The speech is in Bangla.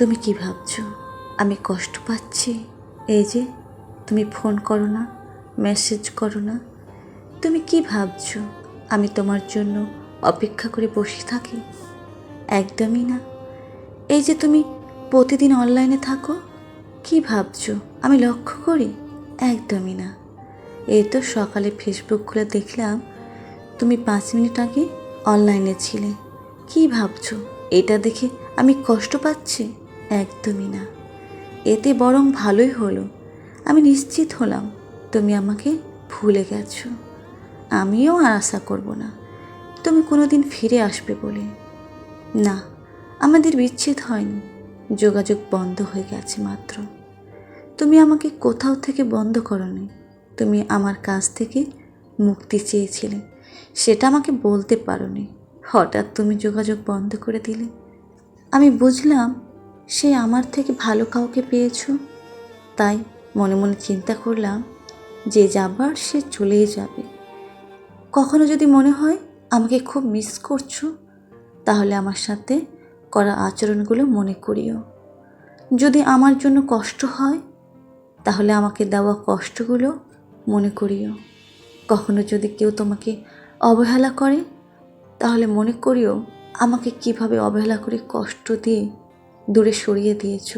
তুমি কি ভাবছ? আমি কষ্ট পাচ্ছি। এই যে, তুমি ফোন করো না, মেসেজ করো না। তুমি কি ভাবছ? আমি তোমার জন্য অপেক্ষা করে বসে থাকি? একদমই না। এই যে তুমি প্রতিদিন অনলাইনে থাকো, কি ভাবছ? আমি লক্ষ্য করি, একদমই না। এই তো সকালে ফেসবুক খুলে দেখলাম, তুমি পাঁচ মিনিট আগে অনলাইনে ছিলে। কি ভাবছ? এটা দেখে আমি কষ্ট পাচ্ছি? একদমই না। এতে বরং ভালোই হলো। আমি নিশ্চিত হলাম তুমি আমাকে ভুলে গেছো। আমিও আর আশা করব না। তুমি কোনো দিন ফিরে আসবে বলে। না, আমাদের বিচ্ছেদ হয়নি। যোগাযোগ বন্ধ হয়ে গেছে মাত্র। তুমি আমাকে কোথাও থেকে বন্ধ করনি। তুমি আমার কাছ থেকে মুক্তি চেয়েছিলে। সেটা আমাকে বলতে পারোনি। হঠাৎ তুমি যোগাযোগ বন্ধ করে দিলে। আমি বুঝলাম সে আমার থেকে ভালো কাউকে পেয়েছ? তাই মনে মনে চিন্তা করলাম, যে যাবার সে চলেই যাবে। কখনো যদি মনে হয় আমাকে খুব মিস করছ, তাহলে আমার সাথে করা আচরণগুলো মনে করিও। যদি আমার জন্য কষ্ট হয়, তাহলে আমাকে দেওয়া কষ্টগুলো মনে করিও। কখনো যদি কেউ তোমাকে অবহেলা করে, তাহলে মনে করিও আমাকে কীভাবে অবহেলা করে কষ্ট দিয়ে দূরে সরিয়ে দিয়েছ।